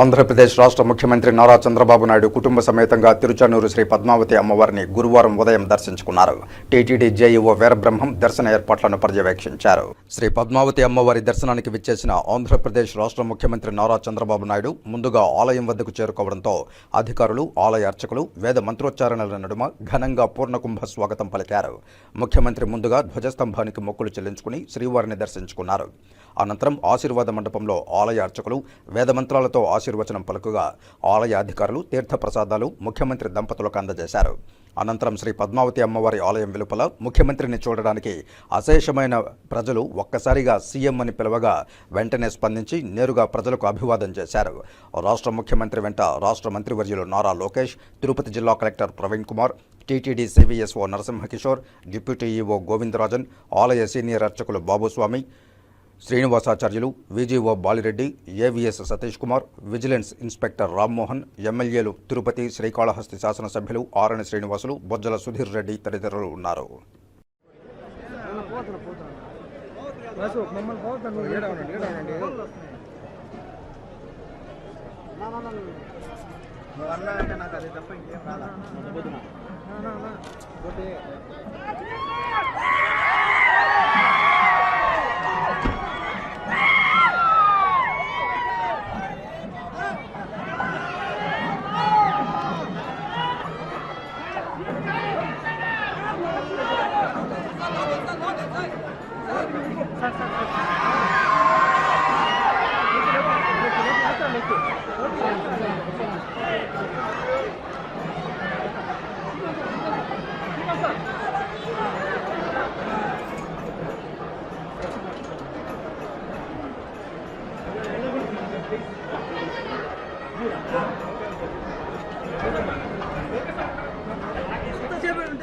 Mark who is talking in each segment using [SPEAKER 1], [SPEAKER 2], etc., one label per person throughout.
[SPEAKER 1] ఆంధ్రప్రదేశ్ రాష్ట్ర ముఖ్యమంత్రి నారా చంద్రబాబు నాయుడు కుటుంబ సమేతంగా తిరుచానూరు శ్రీ పద్మావతి అమ్మవారిని గురువారం ఉదయం దర్శించుకున్నారు. టీటీడీ జేఈఓ వీరబ్రహ్మం దర్శన ఏర్పాట్లను పర్యవేక్షించారు. శ్రీ పద్మావతి అమ్మవారి దర్శనానికి విచ్చేసిన ఆంధ్రప్రదేశ్ రాష్ట్ర ముఖ్యమంత్రి నారా చంద్రబాబు నాయుడు ముందుగా ఆలయం వద్దకు చేరుకోవడంతో అధికారులు ఆలయ అర్చకులు వేద మంత్రోచ్చారణల నడుమ ఘనంగా పూర్ణకుంభ స్వాగతం పలికారు. ముఖ్యమంత్రి ముందుగా ధ్వజస్తంభానికి మొక్కులు చెల్లించుకుని శ్రీవారిని దర్శించుకున్నారు. అనంతరం ఆశీర్వాద మండపంలో ఆలయ అర్చకులు వేదమంత్రాలతో ఆశీర్వచనం పలుకుగా ఆలయ అధికారులు తీర్థప్రసాదాలు ముఖ్యమంత్రి దంపతులకు అందజేశారు. అనంతరం శ్రీ పద్మావతి అమ్మవారి ఆలయం వెలుపల ముఖ్యమంత్రిని చూడడానికి అశేషమైన ప్రజలు ఒక్కసారిగా సీఎం అని పిలవగా వెంటనే స్పందించి నేరుగా ప్రజలకు అభివాదం చేశారు. రాష్ట్ర ముఖ్యమంత్రి వెంట రాష్ట్ర మంత్రివర్యులు నారా లోకేష్ తిరుపతి జిల్లా collector Praveen Kumar TTD CVSO Narasimha Kishore deputy EO Govindarajan ఆలయ సీనియర్ అర్చకులు Babuswamy Srinivasacharyulu VGO Balireddy AVS Satish Kumar vigilance inspector Rammohan ఎమ్మెల్యేలు తిరుపతి శ్రీకాళహస్తి శాసనసభ్యులు ఆరణి శ్రీనివాసులు బొజ్జల సుధీర్ రెడ్డి తదితరులు ఉన్నారు.
[SPEAKER 2] నాకు అది తప్ప ఇంకేం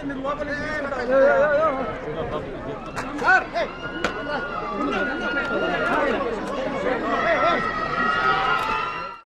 [SPEAKER 2] మీరు లోపలికి తీసుకుంటారు? సార్ ఏయ్!